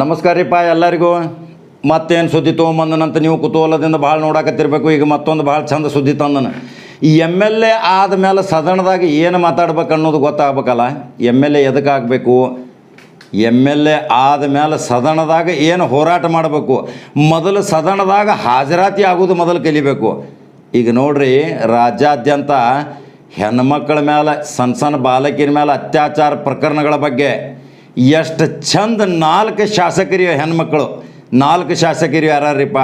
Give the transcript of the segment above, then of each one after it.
ನಮಸ್ಕಾರ ರೀಪ್ಪ ಎಲ್ಲರಿಗೂ. ಮತ್ತೇನು ಸುದ್ದಿ ತೊಗೊಂಬಂದನಂತ ನೀವು ಕುತೂಹಲದಿಂದ ಭಾಳ ನೋಡಕತ್ತಿರ್ಬೇಕು. ಈಗ ಮತ್ತೊಂದು ಭಾಳ ಚಂದ ಸುದ್ದಿ ತಂದನ. ಎಂ ಎಲ್ ಎ ಆದಮೇಲೆ ಸದನದಾಗ ಏನು ಮಾತಾಡ್ಬೇಕು ಅನ್ನೋದು ಗೊತ್ತಾಗಬೇಕಲ್ಲ. ಎಂ ಎಲ್ ಎ ಎದಕ್ಕೆ ಆಗಬೇಕು? ಎಂ ಎಲ್ ಎ ಆದಮೇಲೆ ಸದನದಾಗ ಏನು ಹೋರಾಟ ಮಾಡಬೇಕು? ಮೊದಲು ಸದನದಾಗ ಹಾಜರಾತಿ ಆಗೋದು ಮೊದಲು ಕಲಿಬೇಕು. ಈಗ ನೋಡ್ರಿ, ರಾಜ್ಯಾದ್ಯಂತ ಹೆಣ್ಮಕ್ಳ ಮೇಲೆ ಸಣ್ಣ ಸಣ್ಣ ಬಾಲಕಿಯರ ಮೇಲೆ ಅತ್ಯಾಚಾರ ಪ್ರಕರಣಗಳ ಬಗ್ಗೆ ಎಷ್ಟು ಚಂದ ನಾಲ್ಕು ಶಾಸಕರಿ ಹೆಣ್ಮಕ್ಳು. ನಾಲ್ಕು ಶಾಸಕರು ಯಾರ್ಯಾರಿಪ್ಪ?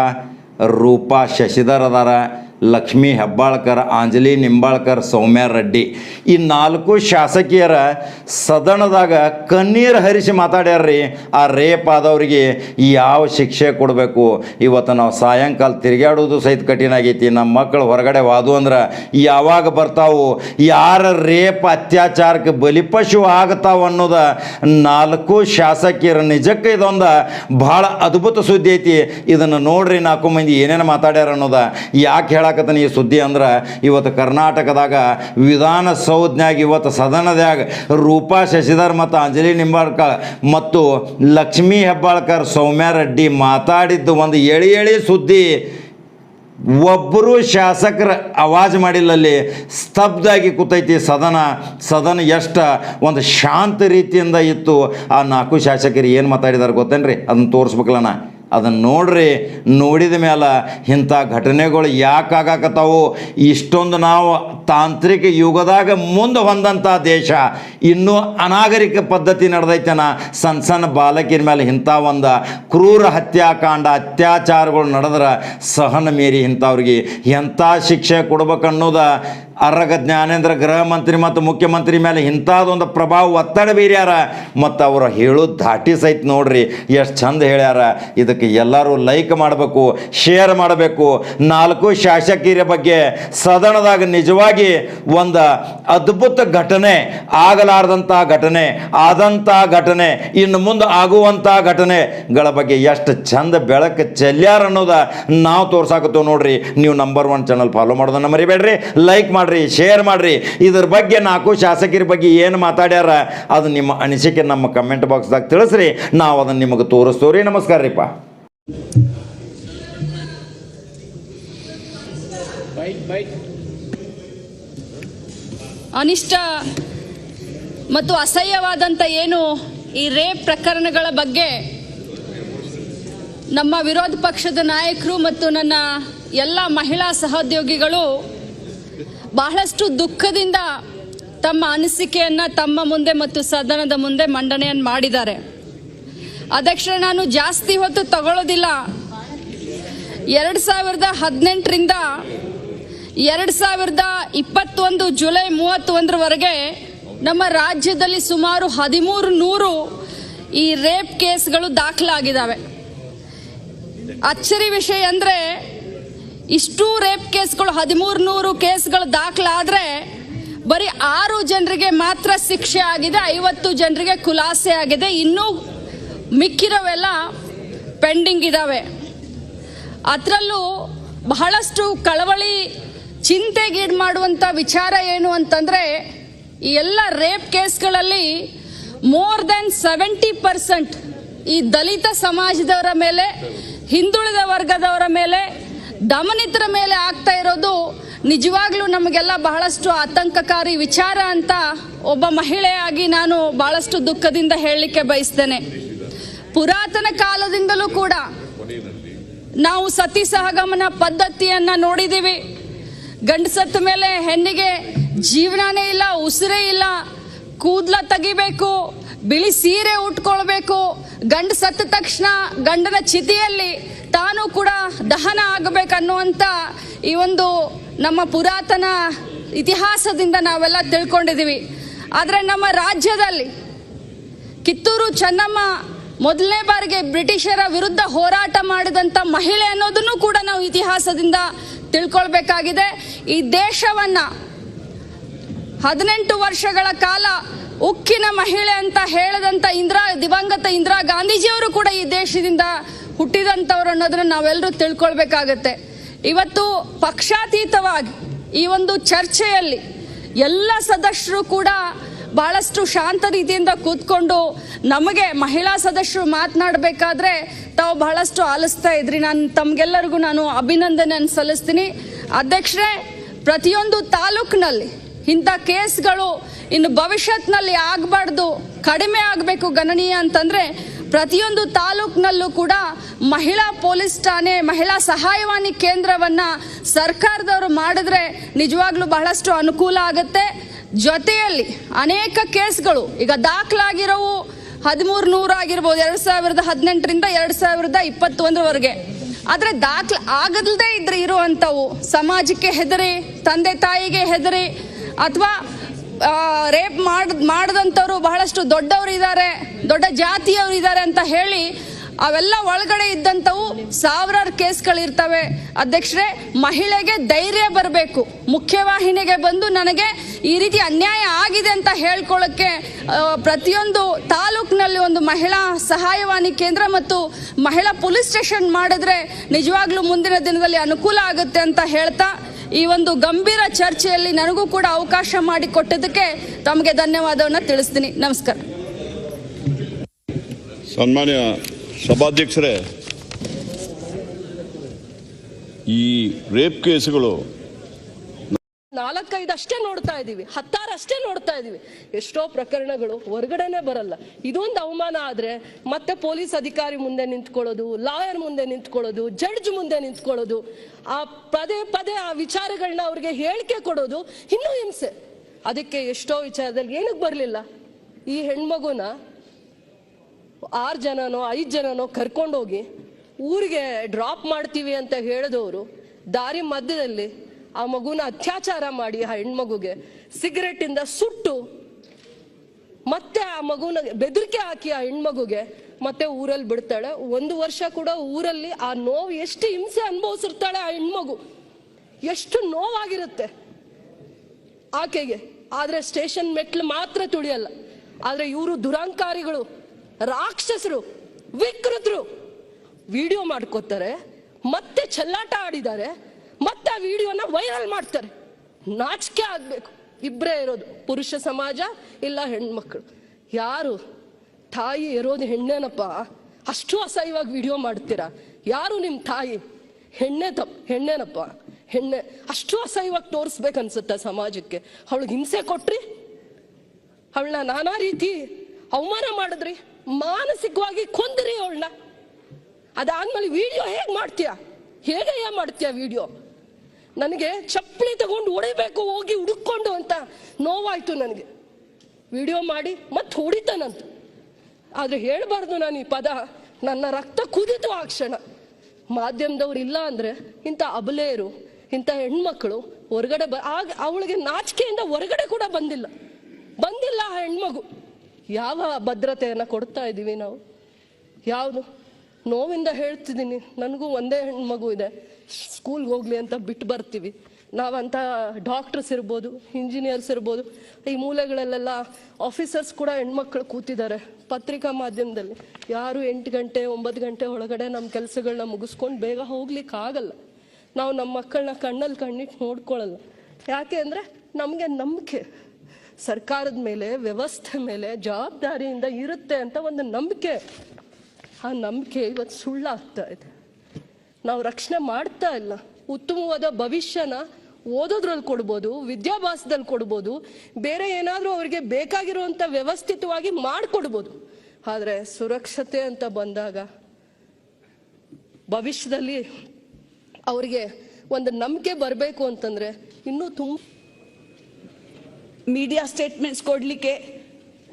ರೂಪಾ ಶಶಿಧರ್ ಅದಾರ. ಲಕ್ಷ್ಮೀ ಹೆಬ್ಬಾಳ್ಕರ್, ಆಂಜಲಿ ನಿಂಬಾಳ್ಕರ್, ಸೌಮ್ಯ ರೆಡ್ಡಿ. ಈ ನಾಲ್ಕು ಶಾಸಕಿಯರ ಸದನದಾಗ ಕಣ್ಣೀರು ಹರಿಸಿ ಮಾತಾಡ್ಯಾರ್ರಿ. ಆ ರೇಪ್ ಆದವ್ರಿಗೆ ಯಾವ ಶಿಕ್ಷೆ ಕೊಡಬೇಕು? ಇವತ್ತು ನಾವು ಸಾಯಂಕಾಲ ತಿರುಗಾಡೋದು ಸಹಿತ ಕಠಿಣ ಆಗೈತಿ. ನಮ್ಮ ಮಕ್ಕಳು ಹೊರಗಡೆ ವಾದು ಅಂದ್ರೆ ಯಾವಾಗ ಬರ್ತಾವು? ಯಾರ ರೇಪ್ ಅತ್ಯಾಚಾರಕ್ಕೆ ಬಲಿಪಶು ಆಗ್ತಾವ ಅನ್ನೋದ ನಾಲ್ಕು ಶಾಸಕಿಯರ ನಿಜಕ್ಕೆ ಇದೊಂದು ಭಾಳ ಅದ್ಭುತ ಸುದ್ದಿ ಐತಿ. ಇದನ್ನು ನೋಡ್ರಿ ನಾಲ್ಕು ಮಂದಿ ಏನೇನು ಮಾತಾಡ್ಯಾರ ಅನ್ನೋದ. ಯಾಕೆ ಹೇಳಕತ್ತಾನ ಈ ಸುದ್ದಿ ಅಂದ್ರೆ ಇವತ್ತು ಕರ್ನಾಟಕದಾಗ ವಿಧಾನಸೌಧನ್ಯಾಗ ಇವತ್ತು ಸದನದಾಗ ರೂಪಾ ಶಶಿಧರ್ ಮತ್ತು ಅಂಜಲಿ ನಿಂಬಾಳ್ಕರ್ ಮತ್ತು ಲಕ್ಷ್ಮೀ ಹೆಬ್ಬಾಳ್ಕರ್ ಸೌಮ್ಯ ರೆಡ್ಡಿ ಮಾತಾಡಿದ್ದು ಒಂದು ಎಳಿ ಎಳಿ ಸುದ್ದಿ. ಒಬ್ಬರು ಶಾಸಕರ ಅವಾಜ್ ಮಾಡಿಲ್ಲಲ್ಲಿ ಸ್ತಬ್ಧಾಗಿ ಕೂತೈತಿ ಸದನ. ಸದನ ಎಷ್ಟು ಒಂದು ಶಾಂತ ರೀತಿಯಿಂದ ಇತ್ತು. ಆ ನಾಲ್ಕು ಶಾಸಕರು ಏನು ಮಾತಾಡಿದಾರೆ ಗೊತ್ತೇನ್ರಿ? ಅದನ್ನು ತೋರಿಸ್ಬೇಕಲ್ಲ ನಾ. ಅದನ್ನು ನೋಡ್ರಿ ನೋಡಿದ ಮೇಲೆ ಇಂಥ ಘಟನೆಗಳು ಯಾಕೆ ಇಷ್ಟೊಂದು ನಾವು ತಾಂತ್ರಿಕ ಯುಗದಾಗ ಮುಂದೆ ಹೊಂದಂಥ ದೇಶ. ಇನ್ನೂ ಅನಾಗರಿಕ ಪದ್ಧತಿ ನಡೆದೈತನ ಸಣ್ಣ ಸಣ್ಣ ಬಾಲಕಿನ ಮೇಲೆ ಇಂಥ ಒಂದು ಕ್ರೂರ ಹತ್ಯಾಕಾಂಡ, ಅತ್ಯಾಚಾರಗಳು ನಡೆದ್ರೆ ಸಹನ ಮೀರಿ ಇಂಥವ್ರಿಗೆ. ಎಂಥ ಶಿಕ್ಷೆ ಕೊಡ್ಬೇಕನ್ನೋದ ಅರಗ ಜ್ಞಾನೇಂದ್ರ ಗೃಹ ಮಂತ್ರಿ ಮತ್ತು ಮುಖ್ಯಮಂತ್ರಿ ಮೇಲೆ ಇಂಥದ್ದೊಂದು ಪ್ರಭಾವ ಒತ್ತಡ ಬೀರ್ಯಾರ. ಮತ್ತು ಅವರು ಹೇಳೋದು ಧಾಟಿ ಸಹಿತ ನೋಡ್ರಿ, ಎಷ್ಟು ಚಂದ ಹೇಳ್ಯಾರ. ಇದಕ್ಕೆ ಎಲ್ಲರೂ ಲೈಕ್ ಮಾಡಬೇಕು, ಶೇರ್ ಮಾಡಬೇಕು. ನಾಲ್ಕು ಶಾಸಕಿಯರ ಬಗ್ಗೆ ಸದನದಾಗ ನಿಜವಾಗಿ ಒಂದು ಅದ್ಭುತ ಘಟನೆ ಆಗಲಾರದಂಥ ಘಟನೆ ಆದಂಥ ಘಟನೆ, ಇನ್ನು ಮುಂದೆ ಆಗುವಂಥ ಘಟನೆಗಳ ಬಗ್ಗೆ ಎಷ್ಟು ಚಂದ ಬೆಳಕು ಚೆಲ್ಯಾರ ಅನ್ನೋದ ನಾವು ತೋರ್ಸಾಕತ್ತೇವೆ ನೋಡ್ರಿ. ನೀವು ನಂಬರ್ ಒನ್ ಚಾನಲ್ ಫಾಲೋ ಮಾಡೋದನ್ನ ಮರಿಬೇಡ್ರಿ. ಲೈಕ್ ಮಾಡ್ರಿ ಶೇರ್ ಮಾಡ್ರಿ. ಇದ್ರ ಬಗ್ಗೆ ನಾಲ್ಕು ಶಾಸಕರ ಬಗ್ಗೆ ಏನು ಮಾತಾಡ್ಯಾರ ಅದು ನಿಮ್ಮ ಅನಿಸಿಕೆ ನಮ್ಮ ಕಮೆಂಟ್ ಬಾಕ್ಸ್ದಾಗ ತಿಳಿಸ್ರಿ. ನಾವು ಅದನ್ನು ನಿಮಗೆ ತೋರಿಸ್ತೇವ್ರಿ. ನಮಸ್ಕಾರ ರೀಪ್ಪ ಅನಿಷ್ಟ ಮತ್ತು ಅಸಹ್ಯವಾದಂಥ ಏನು ಈ ರೇಪ್ ಪ್ರಕರಣಗಳ ಬಗ್ಗೆ ನಮ್ಮ ವಿರೋಧ ಪಕ್ಷದ ನಾಯಕರು ಮತ್ತು ನನ್ನ ಎಲ್ಲ ಮಹಿಳಾ ಸಹೋದ್ಯೋಗಿಗಳು ಬಹಳಷ್ಟು ದುಃಖದಿಂದ ತಮ್ಮ ಅನಿಸಿಕೆಯನ್ನು ತಮ್ಮ ಮುಂದೆ ಮತ್ತು ಸದನದ ಮುಂದೆ ಮಂಡನೆಯನ್ನು ಮಾಡಿದ್ದಾರೆ. ಅಧ್ಯಕ್ಷ ನಾನು ಜಾಸ್ತಿ ಹೊತ್ತು ತಗೊಳ್ಳೋದಿಲ್ಲ. ಎರಡು ಸಾವಿರದ ಹದಿನೆಂಟರಿಂದ ಎರಡು ಸಾವಿರದ ಇಪ್ಪತ್ತೊಂದು ಜುಲೈ ಮೂವತ್ತೊಂದರವರೆಗೆ ನಮ್ಮ ರಾಜ್ಯದಲ್ಲಿ ಸುಮಾರು ಹದಿಮೂರು ನೂರು ಈ ರೇಪ್ ಕೇಸ್ಗಳು ದಾಖಲಾಗಿದ್ದಾವೆ ಅಚ್ಚರಿ ವಿಷಯ ಅಂದರೆ ಇಷ್ಟು ರೇಪ್ ಕೇಸ್ಗಳು ಹದಿಮೂರು ನೂರು ಕೇಸ್ಗಳು ದಾಖಲಾದರೆ ಬರೀ ಆರು ಜನರಿಗೆ ಮಾತ್ರ ಶಿಕ್ಷೆ ಆಗಿದೆ, ಐವತ್ತು ಜನರಿಗೆ ಖುಲಾಸೆ ಆಗಿದೆ, ಇನ್ನೂ ಮಿಕ್ಕಿರೋವೆಲ್ಲ ಪೆಂಡಿಂಗ್ ಇದ್ದಾವೆ ಅದರಲ್ಲೂ ಬಹಳಷ್ಟು ಕಳವಳಿ ಚಿಂತೆಗೀಡು ಮಾಡುವಂಥ ವಿಚಾರ ಏನು ಅಂತಂದರೆ, ಈ ಎಲ್ಲ ರೇಪ್ ಕೇಸ್ಗಳಲ್ಲಿ ಮೋರ್ ದೆನ್ ಸೆವೆಂಟಿ ಪರ್ಸೆಂಟ್ ಈ ದಲಿತ ಸಮಾಜದವರ ಮೇಲೆ, ಹಿಂದುಳಿದ ವರ್ಗದವರ ಮೇಲೆ, ದಮನಿತರ ಮೇಲೆ ಆಗ್ತಾ ಇರೋದು ನಿಜವಾಗ್ಲೂ ನಮಗೆಲ್ಲ ಬಹಳಷ್ಟು ಆತಂಕಕಾರಿ ವಿಚಾರ ಅಂತ ಒಬ್ಬ ಮಹಿಳೆಯಾಗಿ ನಾನು ಬಹಳಷ್ಟು ದುಃಖದಿಂದ ಹೇಳಲಿಕ್ಕೆ ಬಯಸ್ತೇನೆ. ಪುರಾತನ ಕಾಲದಿಂದಲೂ ಕೂಡ ನಾವು ಸತಿ ಸಹಗಮನ ಪದ್ಧತಿಯನ್ನ ನೋಡಿದ್ದೀವಿ. ಗಂಡಸತ್ತ ಮೇಲೆ ಹೆಣ್ಣಿಗೆ ಜೀವನನೇ ಇಲ್ಲ, ಉಸಿರೇ ಇಲ್ಲ. ಕೂದ್ಲ ತೆಗಿಬೇಕು, ಬಿಳಿ ಸೀರೆ ಉಟ್ಕೊಳ್ಬೇಕು. ಗಂಡು ಸತ್ತ ತಕ್ಷಣ ಗಂಡನ ಚಿತಿಯಲ್ಲಿ ತಾನು ಕೂಡ ದಹನ ಆಗಬೇಕನ್ನುವಂಥ ಈ ಒಂದು ನಮ್ಮ ಪುರಾತನ ಇತಿಹಾಸದಿಂದ ನಾವೆಲ್ಲ ತಿಳ್ಕೊಂಡಿದ್ದೀವಿ. ಆದರೆ ನಮ್ಮ ರಾಜ್ಯದಲ್ಲಿ ಕಿತ್ತೂರು ಚೆನ್ನಮ್ಮ ಮೊದಲನೇ ಬಾರಿಗೆ ಬ್ರಿಟಿಷರ ವಿರುದ್ಧ ಹೋರಾಟ ಮಾಡಿದಂಥ ಮಹಿಳೆ ಅನ್ನೋದನ್ನು ಕೂಡ ನಾವು ಇತಿಹಾಸದಿಂದ ತಿಳ್ಕೊಳ್ಬೇಕಾಗಿದೆ. ಈ ದೇಶವನ್ನ ಹದಿನೆಂಟು ವರ್ಷಗಳ ಕಾಲ ಉಕ್ಕಿನ ಮಹಿಳೆ ಅಂತ ಹೇಳದಂತ ಇಂದಿರಾ, ದಿವಂಗತ ಇಂದಿರಾ ಗಾಂಧೀಜಿಯವರು ಕೂಡ ಈ ದೇಶದಿಂದ ಹುಟ್ಟಿದಂಥವ್ರು ಅನ್ನೋದನ್ನ ನಾವೆಲ್ಲರೂ ತಿಳ್ಕೊಳ್ಬೇಕಾಗತ್ತೆ. ಇವತ್ತು ಪಕ್ಷಾತೀತವಾಗಿ ಈ ಒಂದು ಚರ್ಚೆಯಲ್ಲಿ ಎಲ್ಲ ಸದಸ್ಯರು ಕೂಡ ಬಹಳಷ್ಟು ಶಾಂತ ರೀತಿಯಿಂದ ಕೂತ್ಕೊಂಡು ನಮಗೆ ಮಹಿಳಾ ಸದಸ್ಯರು ಮಾತನಾಡಬೇಕಾದ್ರೆ ತಾವು ಬಹಳಷ್ಟು ಆಲಿಸ್ತಾ ಇದ್ರಿ. ನಾನು ತಮ್ಗೆಲ್ಲರಿಗೂ ನಾನು ಅಭಿನಂದನೆ ಸಲ್ಲಿಸ್ತೀನಿ. ಅಧ್ಯಕ್ಷರೇ, ಪ್ರತಿಯೊಂದು ತಾಲೂಕಿನಲ್ಲಿ ಇಂಥ ಕೇಸ್ಗಳು ಇನ್ನು ಭವಿಷ್ಯತ್ನಲ್ಲಿ ಆಗಬಾರ್ದು, ಕಡಿಮೆ ಆಗಬೇಕು ಗಣನೀಯ ಅಂತಂದರೆ ಪ್ರತಿಯೊಂದು ತಾಲೂಕಿನಲ್ಲೂ ಕೂಡ ಮಹಿಳಾ ಪೊಲೀಸ್ ಠಾಣೆ, ಮಹಿಳಾ ಸಹಾಯವಾಣಿ ಕೇಂದ್ರವನ್ನು ಸರ್ಕಾರದವರು ಮಾಡಿದ್ರೆ ನಿಜವಾಗ್ಲೂ ಬಹಳಷ್ಟು ಅನುಕೂಲ ಆಗುತ್ತೆ. ಜೊತೆಯಲ್ಲಿ ಅನೇಕ ಕೇಸ್ಗಳು ಈಗ ದಾಖಲಾಗಿರೋವು ಹದಿಮೂರು ನೂರು ಆಗಿರ್ಬೋದು, ಎರಡು ಸಾವಿರದ ಹದಿನೆಂಟರಿಂದ ಎರಡು ಸಾವಿರದ ಇಪ್ಪತ್ತೊಂದರವರೆಗೆ. ಆದರೆ ದಾಖಲೆ ಆಗದಲ್ದೆ ಇದ್ರೆ ಇರುವಂಥವು ಸಮಾಜಕ್ಕೆ ಹೆದರಿ, ತಂದೆ ತಾಯಿಗೆ ಹೆದರಿ, ಅಥವಾ ರೇಪ್ ಮಾಡ್, ಮಾಡದಂಥವ್ರು ಬಹಳಷ್ಟು ದೊಡ್ಡವರು ಇದ್ದಾರೆ ದೊಡ್ಡ ಜಾತಿಯವರು ಇದ್ದಾರೆ ಅಂತ ಹೇಳಿ ಅವೆಲ್ಲ ಒಳಗಡೆ ಇದ್ದಂಥವು ಸಾವಿರಾರು ಕೇಸ್ಗಳಿರ್ತವೆ. ಅಧ್ಯಕ್ಷರೇ, ಮಹಿಳೆಗೆ ಧೈರ್ಯ ಬರಬೇಕು. ಮುಖ್ಯವಾಹಿನಿಗೆ ಬಂದು ನನಗೆ ಈ ರೀತಿ ಅನ್ಯಾಯ ಆಗಿದೆ ಅಂತ ಹೇಳ್ಕೊಳ್ಳೋಕ್ಕೆ ಪ್ರತಿಯೊಂದು ತಾಲೂಕಿನಲ್ಲಿ ಒಂದು ಮಹಿಳಾ ಸಹಾಯವಾಣಿ ಕೇಂದ್ರ ಮತ್ತು ಮಹಿಳಾ ಪೊಲೀಸ್ ಸ್ಟೇಷನ್ ಮಾಡಿದ್ರೆ ನಿಜವಾಗ್ಲೂ ಮುಂದಿನ ದಿನದಲ್ಲಿ ಅನುಕೂಲ ಆಗುತ್ತೆ ಅಂತ ಹೇಳ್ತಾ, ಈ ಒಂದು ಗಂಭೀರ ಚರ್ಚೆಯಲ್ಲಿ ನನಗೂ ಕೂಡ ಅವಕಾಶ ಮಾಡಿಕೊಟ್ಟದಕ್ಕೆ ತಮಗೆ ಧನ್ಯವಾದವನ್ನು ತಿಳಿಸ್ತೀನಿ. ನಮಸ್ಕಾರ. ಸನ್ಮಾನ್ಯ ಸಭಾಧ್ಯಕ್ಷರೇ, ಈ ರೇಪ್ ಕೇಸುಗಳು ನಾಲ್ಕೈದು ಅಷ್ಟೇ ನೋಡ್ತಾ ಇದೀವಿ ಹತ್ತಾರು ಅಷ್ಟೇ ನೋಡ್ತಾ ಇದೀವಿ ಎಷ್ಟೋ ಪ್ರಕರಣಗಳು ಹೊರಗಡೆನೆ ಬರಲ್ಲ. ಇದೊಂದು ಅವಮಾನ ಆದ್ರೆ ಮತ್ತೆ ಪೊಲೀಸ್ ಅಧಿಕಾರಿ ಮುಂದೆ ನಿಂತ್ಕೊಳ್ಳೋದು, ಲಾಯರ್ ಮುಂದೆ ನಿಂತ್ಕೊಳ್ಳೋದು, ಜಡ್ಜ್ ಮುಂದೆ ನಿಂತ್ಕೊಳ್ಳೋದು, ಆ ಪದೇ ಪದೇ ಆ ವಿಚಾರಗಳನ್ನ ಅವ್ರಿಗೆ ಹೇಳಿಕೆ ಕೊಡೋದು ಇನ್ನೂ ಹಿಂಸೆ. ಅದಕ್ಕೆ ಎಷ್ಟೋ ವಿಚಾರದಲ್ಲಿ ಏನಕ್ಕೆ ಬರಲಿಲ್ಲ? ಈ ಹೆಣ್ಮಗುನ ಆರು ಜನನೋ, ಐದು ಜನನೋ ಕರ್ಕೊಂಡೋಗಿ ಊರಿಗೆ ಡ್ರಾಪ್ ಮಾಡ್ತೀವಿ ಅಂತ ಹೇಳಿದವರು, ದಾರಿ ಮಧ್ಯದಲ್ಲಿ ಆ ಮಗುನ ಅತ್ಯಾಚಾರ ಮಾಡಿ ಆ ಹೆಣ್ಮಗುಗೆ ಸಿಗರೆಟ್ ಇಂದ ಸುಟ್ಟು ಮತ್ತೆ ಆ ಮಗುನ ಬೆದರಿಕೆ ಹಾಕಿ ಆ ಹೆಣ್ಮಗುಗೆ ಮತ್ತೆ ಊರಲ್ಲಿ ಬಿಡ್ತಾಳೆ. ಒಂದು ವರ್ಷ ಕೂಡ ಊರಲ್ಲಿ ಆ ನೋವು ಎಷ್ಟು ಹಿಂಸೆ ಅನುಭವಿಸಿರ್ತಾಳೆ ಆ ಹೆಣ್ಮಗು. ಎಷ್ಟು ನೋವಾಗಿರುತ್ತೆ ಆಕೆಗೆ. ಆದ್ರೆ ಸ್ಟೇಷನ್ ಮೆಟ್ಲು ಮಾತ್ರ ತುಳಿಯಲ್ಲ. ಆದ್ರೆ ಇವರು ದುರಾಂಕಾರಿಗಳು. ರಾಕ್ಷಸರು, ವಿಕೃತರು. ವಿಡಿಯೋ ಮಾಡ್ಕೋತಾರೆ, ಮತ್ತೆ ಚೆಲ್ಲಾಟ ಆಡಿದ್ದಾರೆ, ಮತ್ತೆ ಆ ವಿಡಿಯೋನ ವೈರಲ್ ಮಾಡ್ತಾರೆ. ನಾಚಿಕೆ ಆಗ್ಬೇಕು. ಇಬ್ಬರೇ ಇರೋದು, ಪುರುಷ ಸಮಾಜ ಇಲ್ಲ ಹೆಣ್ಮಕ್ಳು. ಯಾರು, ತಾಯಿ ಇರೋದು ಹೆಣ್ಣೇನಪ್ಪ? ಅಷ್ಟು ಅಸಹ್ಯವಾಗಿ ವಿಡಿಯೋ ಮಾಡ್ತೀರಾ? ಯಾರು ನಿಮ್ಮ ತಾಯಿ? ಹೆಣ್ಣೆ ತಪ್ಪ ಹೆಣ್ಣೇನಪ್ಪ? ಹೆಣ್ಣೆ, ಅಷ್ಟು ಅಸಹ್ಯವಾಗಿ ತೋರಿಸ್ಬೇಕನ್ಸುತ್ತೆ ಸಮಾಜಕ್ಕೆ. ಅವಳಿಗೆ ಹಿಂಸೆ ಕೊಟ್ರಿ. ಅವಳನ್ನ ನಾನಾ ರೀತಿ ಅವಮಾನ ಮಾಡಿದ್ರಿ. ಮಾನಸಿಕವಾಗಿ ಕೊಂದ್ರಿ ಅವಳನ್ನ ಅದಾದ್ಮೇಲೆ ವಿಡಿಯೋ ಹೇಗೆ ಮಾಡ್ತೀಯ? ಹೇಗಯ್ಯ ಮಾಡ್ತೀಯ ವಿಡಿಯೋ? ನನಗೆ ಚಪ್ಪಲಿ ತಗೊಂಡು ಹೊಡಿಬೇಕು, ಹೋಗಿ ಹುಡುಕೊಂಡು ಅಂತ ನೋವಾಯ್ತು ನನಗೆ. ವಿಡಿಯೋ ಮಾಡಿ ಮತ್ತೆ ಹೊಡಿತಾನಂತ. ಆದ್ರೆ ಹೇಳಬಾರ್ದು ನಾನು ಈ ಪದ. ನನ್ನ ರಕ್ತ ಕುದಿತು ಆ ಕ್ಷಣ. ಮಾಧ್ಯಮದವ್ರು ಇಲ್ಲ ಅಂದ್ರೆ ಇಂಥ ಅಬಲೆಯರು ಇಂಥ ಹೆಣ್ಮಕ್ಳು ಹೊರಗಡೆ ಬ ಆಗ ಅವಳಿಗೆ ನಾಚಿಕೆಯಿಂದ ಹೊರಗಡೆ ಕೂಡ ಬಂದಿಲ್ಲ. ಬಂದಿಲ್ಲ ಆ ಹೆಣ್ಮಗು. ಯಾವ ಭದ್ರತೆಯನ್ನು ಕೊಡ್ತಾ ಇದ್ದೀವಿ ನಾವು? ಯಾವುದು? ನೋವಿಂದ ಹೇಳ್ತಿದ್ದೀನಿ. ನನಗೂ ಒಂದೇ ಹೆಣ್ಮಗು ಇದೆ. ಸ್ಕೂಲ್ಗೆ ಹೋಗ್ಲಿ ಅಂತ ಬಿಟ್ಟು ಬರ್ತೀವಿ. ನಾವಂಥ ಡಾಕ್ಟರ್ಸ್ ಇರ್ಬೋದು ಇಂಜಿನಿಯರ್ಸ್ ಇರ್ಬೋದು. ಈ ಮೂಲೆಗಳಲ್ಲೆಲ್ಲ ಆಫೀಸರ್ಸ್ ಕೂಡ ಹೆಣ್ಮಕ್ಳು ಕೂತಿದ್ದಾರೆ. ಪತ್ರಿಕಾ ಮಾಧ್ಯಮದಲ್ಲಿ. ಯಾರು ಎಂಟು ಗಂಟೆ, ಒಂಬತ್ತು ಗಂಟೆ ಒಳಗಡೆ ನಮ್ಮ ಕೆಲಸಗಳನ್ನ ಮುಗಿಸ್ಕೊಂಡು ಬೇಗ ಹೋಗ್ಲಿಕ್ಕೆ ಆಗಲ್ಲ ನಾವು ನಮ್ಮ ಮಕ್ಕಳನ್ನ ಕಣ್ಣಲ್ಲಿ ಕಣ್ಣಿಟ್ಟು ನೋಡ್ಕೊಳ್ಳಲ್ಲ ಯಾಕೆ ಅಂದರೆ ನಮಗೆ ನಂಬಿಕೆ. ಸರ್ಕಾರದ ಮೇಲೆ, ವ್ಯವಸ್ಥೆ ಮೇಲೆ ಜವಾಬ್ದಾರಿಯಿಂದ ಇರುತ್ತೆ ಅಂತ ಒಂದು ನಂಬಿಕೆ. ಆ ನಂಬಿಕೆ ಇವತ್ತು ಸುಳ್ಳಾಗ್ತಾ ಇದೆ. ನಾವು ರಕ್ಷಣೆ ಮಾಡ್ತಾ ಇಲ್ಲ. ಉತ್ತಮವಾದ ಭವಿಷ್ಯನ ಓದೋದ್ರಲ್ಲಿ ಕೊಡ್ಬೋದು, ವಿದ್ಯಾಭ್ಯಾಸದಲ್ಲಿ ಕೊಡ್ಬೋದು, ಬೇರೆ ಏನಾದರೂ ಅವರಿಗೆ ಬೇಕಾಗಿರುವಂಥ ವ್ಯವಸ್ಥಿತವಾಗಿ ಮಾಡಿಕೊಡ್ಬೋದು. ಆದರೆ ಸುರಕ್ಷತೆ ಅಂತ ಬಂದಾಗ ಭವಿಷ್ಯದಲ್ಲಿ ಅವರಿಗೆ ಒಂದು ನಂಬಿಕೆ ಬರಬೇಕು ಅಂತಂದರೆ ಇನ್ನೂ ತುಂಬ ಮೀಡಿಯಾ ಸ್ಟೇಟ್ಮೆಂಟ್ಸ್ ಕೊಡ್ಲಿಕ್ಕೆ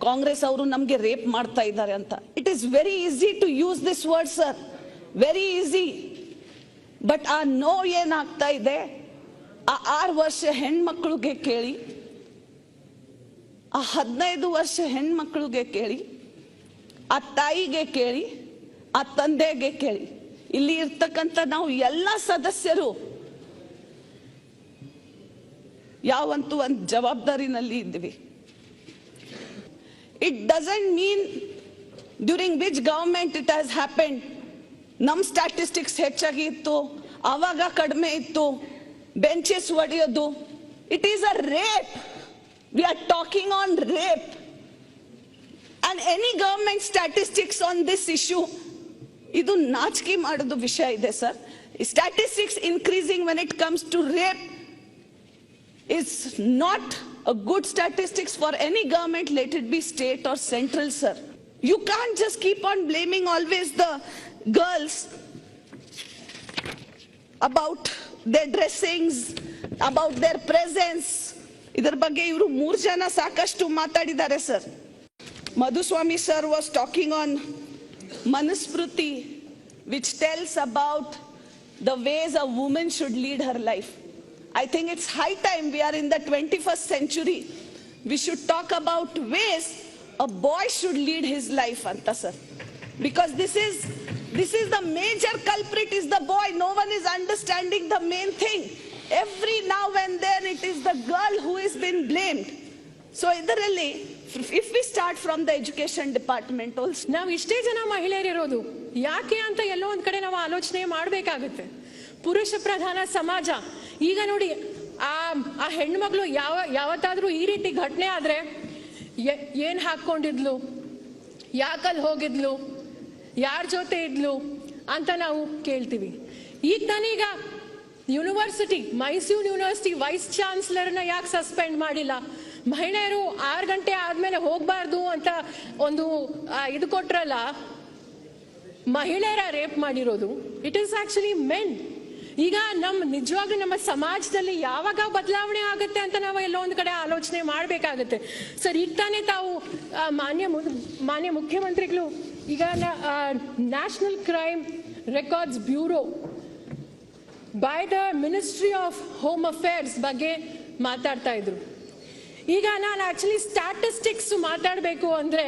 ಕಾಂಗ್ರೆಸ್ ಅವರು ನಮಗೆ ರೇಪ್ ಮಾಡ್ತಾ ಇದ್ದಾರೆ ಅಂತ. It is very easy to use this word sir very easy but uh no ಏನಾಗ್ತಾ ಇದೆ? ಆ ಆರು ವರ್ಷ ಹೆಣ್ಮಕ್ಳಿಗೆ ಕೇಳಿ. ಆ ಹದಿನೈದು ವರ್ಷ ಹೆಣ್ಮಕ್ಳಿಗೆ ಕೇಳಿ. ಆ ತಾಯಿಗೆ ಕೇಳಿ. ಆ ತಂದೆಗೆ ಕೇಳಿ. ಇಲ್ಲಿ ಇರ್ತಕ್ಕಂಥ ನಾವು ಎಲ್ಲ ಸದಸ್ಯರು ಯಾವಂತೂ ಒಂದು ಜವಾಬ್ದಾರಿನಲ್ಲಿ ಇದ್ವಿ it doesn't mean during which government it has happened ನಮ್ಮ ಸ್ಟ್ಯಾಟಿಸ್ಟಿಕ್ಸ್ ಹೆಚ್ಚಾಗಿ ಇತ್ತು ಆವಾಗ ಕಡಿಮೆ ಇತ್ತು benches ಒಡೆಯೋದು it is a rape we are talking on rape And any government statistics on this issue ಇದು ನಾಚಿಕೆ ಮಾಡೋದು ವಿಷಯ ಇದೆ sir statistics increasing when it comes to rape is not a good statistics for any government, let it be state or central, sir. You can't just keep on blaming always the girls about their dressings, about their presence. ಇದರ ಬಗ್ಗೆ ಇವರು ಮೂರು ಜನ ಸಾಕಷ್ಟು ಮಾತಾಡಿದ್ದಾರೆ sir Madhuswamy sir was talking on Manusmriti which tells about the ways a women should lead her life I think it's high time we are in the 21st century. We should talk about ways a boy should lead his life, Anta sir. Because this is this is the major culprit is the boy. No one is understanding the main thing. Every now and then it is the girl who is been blamed. So ಇದರಲ್ಲಿ if we start from the education department also. ನಾವು ಇಷ್ಟೇ ಜನ ಮಹಿಳೆಯರಿರೋದು ಯಾಕೆ ಅಂತ ಎಲ್ಲೋ ಒಂದ್ ಕಡೆ ನಾವು ಆಲೋಚನೆ ಮಾಡಬೇಕಾಗುತ್ತೆ ಪುರುಷ ಪ್ರಧಾನ ಸಮಾಜ ಈಗ ನೋಡಿ, ಆ ಆ ಹೆಣ್ಮಗಳು ಯಾವ, ಯಾವತ್ತಾದ್ರೂ ಈ ರೀತಿ ಘಟನೆ ಆದ್ರೆ ಏನು ಹಾಕೊಂಡಿದ್ಲು ಯಾಕಲ್ಲಿ ಹೋಗಿದ್ಲು? ಯಾರ ಜೊತೆ ಇದ್ಲು? ಅಂತ ನಾವು ಕೇಳ್ತೀವಿ. ಈಗ ತಾನೀಗ ಯೂನಿವರ್ಸಿಟಿ, ಮೈಸೂರು ಯೂನಿವರ್ಸಿಟಿ ವೈಸ್ ಚಾನ್ಸಲರ್ನ ಯಾಕೆ ಸಸ್ಪೆಂಡ್ ಮಾಡಿಲ್ಲ? ಮಹಿಳೆಯರು ಆರು ಗಂಟೆ ಆದ್ಮೇಲೆ ಹೋಗಬಾರ್ದು ಅಂತ ಒಂದು ಇದು ಕೊಟ್ರಲ್ಲ, ಮಹಿಳೆಯರ ರೇಪ್ ಮಾಡಿರೋದು. ಇಟ್ ಈಸ್ ಆಕ್ಚುಲಿ ಮೆನ್ ಈಗ ನಮ್ಮ ನಿಜವಾಗ್ಲೂ ನಮ್ಮ ಸಮಾಜದಲ್ಲಿ ಯಾವಾಗ ಬದಲಾವಣೆ ಆಗುತ್ತೆ ಅಂತ ನಾವು ಎಲ್ಲೋ ಒಂದು ಕಡೆ ಆಲೋಚನೆ ಮಾಡಬೇಕಾಗುತ್ತೆ. ಸರ್, ಈಗ ತಾನೇ ತಾವು ಮಾನ್ಯ ಮಾನ್ಯ ಮುಖ್ಯಮಂತ್ರಿಗಳು, ಈಗ national crime records bureau by the ministry of home affairs ಬಗ್ಗೆ ಮಾತಾಡ್ತಾ ಇದ್ರು. ಈಗ ನಾನು ಆಕ್ಚುಲಿ ಸ್ಟ್ಯಾಟಿಸ್ಟಿಕ್ಸ್ ಮಾತಾಡಬೇಕು ಅಂದ್ರೆ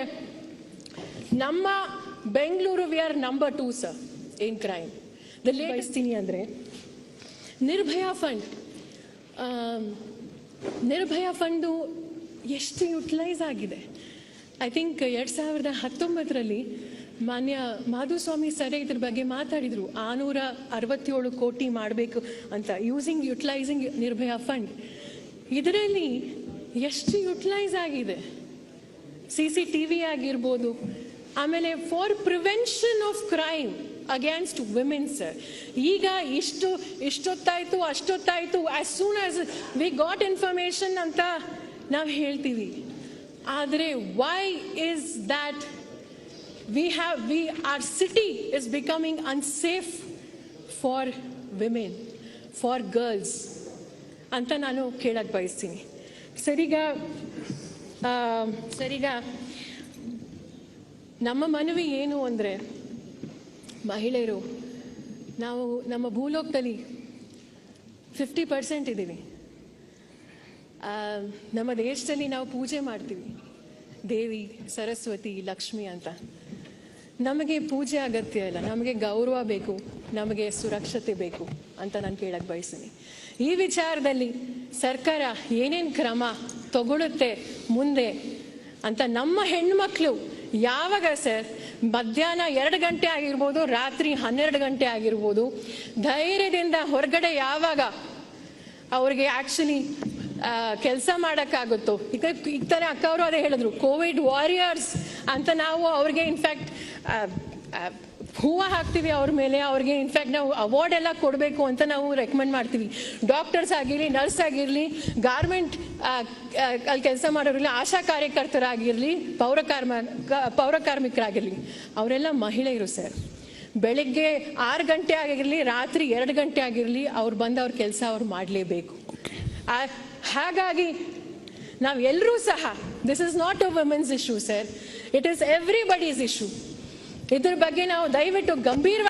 ನಮ್ಮ Bengaluru V R number two sir in crime the ಬಯಸ್ತೀನಿ ಅಂದರೆ ನಿರ್ಭಯ ಫಂಡ್ ನಿರ್ಭಯ ಫಂಡು ಎಷ್ಟು ಯುಟಿಲೈಸ್ ಆಗಿದೆ? ಐ ಥಿಂಕ್ ಎರಡು ಸಾವಿರದ ಹತ್ತೊಂಬತ್ತರಲ್ಲಿ ಮಾನ್ಯ ಮಾಧುಸ್ವಾಮಿ ಸರ್ ಇದ್ರ ಬಗ್ಗೆ ಮಾತಾಡಿದರು. ಆನೂರ ಅರವತ್ತೇಳು ಕೋಟಿ ಮಾಡಬೇಕು ಅಂತ ಯೂಸಿಂಗ್ ಯುಟಿಲೈಸಿಂಗ್ ನಿರ್ಭಯ ಫಂಡ್ ಇದರಲ್ಲಿ ಎಷ್ಟು ಯುಟಿಲೈಸ್ ಆಗಿದೆ? ಸಿ ಸಿ ಟಿ ವಿ ಆಗಿರ್ಬೋದು ಆಮೇಲೆ for prevention of crime against women sir ಈಗ ಇಷ್ಟು, ಇಷ್ಟೊತ್ತಾಯ್ತು, ಅಷ್ಟೊತ್ತಾಯ್ತು as soon as we got information ಅಂತ ನಾವು ಹೇಳ್ತೀವಿ. ಆದರೆ why is that we have we are city is becoming unsafe for women for girls ಅಂತ ನಾನು ಕೇಳಕ್ಕೆ ಬಯಸ್ತೀನಿ. ಸರಿಗ ಸರಿಗ, ನಮ್ಮ ಮನವಿ ಏನು ಅಂದರೆ ಮಹಿಳೆಯರು, ನಾವು ನಮ್ಮ ಭೂಲೋಕದಲ್ಲಿ ಫಿಫ್ಟಿ ಪರ್ಸೆಂಟ್ ಇದ್ದೀವಿ. ನಮ್ಮ ದೇಶದಲ್ಲಿ ನಾವು ಪೂಜೆ ಮಾಡ್ತೀವಿ. ದೇವಿ, ಸರಸ್ವತಿ, ಲಕ್ಷ್ಮಿ ಅಂತ. ನಮಗೆ ಪೂಜೆ ಅಗತ್ಯ ಇಲ್ಲ. ನಮಗೆ ಗೌರವ ಬೇಕು. ನಮಗೆ ಸುರಕ್ಷತೆ ಬೇಕು ಅಂತ ನಾನು ಕೇಳಕ್ಕೆ ಬಯಸ್ತೀನಿ. ಈ ವಿಚಾರದಲ್ಲಿ ಸರ್ಕಾರ ಏನೇನು ಕ್ರಮ ತಗೊಳುತ್ತೆ ಮುಂದೆ ಅಂತ ನಮ್ಮ ಹೆಣ್ಮಕ್ಳು ಯಾವಾಗ ಸರ್ ಮಧ್ಯಾಹ್ನ ಎರಡು ಗಂಟೆ ಆಗಿರ್ಬೋದು, ರಾತ್ರಿ ಹನ್ನೆರಡು ಗಂಟೆ ಆಗಿರ್ಬೋದು. ಧೈರ್ಯದಿಂದ ಹೊರಗಡೆ ಯಾವಾಗ ಅವ್ರಿಗೆ ಆಕ್ಚುಲಿ ಕೆಲಸ ಮಾಡೋಕ್ಕಾಗುತ್ತೋ ಈಗ ಈಗ ತಾನೇ ಅಕ್ಕ ಅವರು ಅದೇ ಹೇಳಿದ್ರು ಕೋವಿಡ್ ವಾರಿಯರ್ಸ್ ಅಂತ ನಾವು ಅವ್ರಿಗೆ ಇನ್ಫ್ಯಾಕ್ಟ್ ಹೂವು ಹಾಕ್ತೀವಿ ಅವ್ರ ಮೇಲೆ, ಅವ್ರಿಗೆ ಇನ್ಫ್ಯಾಕ್ಟ್ ನಾವು ಅವಾರ್ಡ್ ಎಲ್ಲ ಕೊಡಬೇಕು ಅಂತ ನಾವು ರೆಕಮೆಂಡ್ ಮಾಡ್ತೀವಿ. ಡಾಕ್ಟರ್ಸ್ ಆಗಿರಲಿ ನರ್ಸ್ ಆಗಿರಲಿ ಗಾರ್ಮೆಂಟ್ ಅಲ್ಲಿ ಕೆಲಸ ಮಾಡೋರಿರಲಿ ಆಶಾ ಕಾರ್ಯಕರ್ತರಾಗಿರಲಿ, ಪೌರ ಕಾರ್ಮ ಪೌರ ಕಾರ್ಮಿಕರಾಗಿರಲಿ, ಅವರೆಲ್ಲ ಮಹಿಳೆಯರು ಸರ್. ಬೆಳಿಗ್ಗೆ ಆರು ಗಂಟೆ ಆಗಿರಲಿ, ರಾತ್ರಿ ಎರಡು ಗಂಟೆ ಆಗಿರಲಿ ಅವ್ರು ಬಂದು ಅವ್ರ ಕೆಲಸ ಅವ್ರು ಮಾಡಲೇಬೇಕು. ಹಾಗಾಗಿ ನಾವೆಲ್ಲರೂ ಸಹ this is not a women's issue sir it is everybody's issue ಇದ್ರ ಬಗ್ಗೆ ನಾವು ದಯವಿಟ್ಟು ಗಂಭೀರವಾಗಿ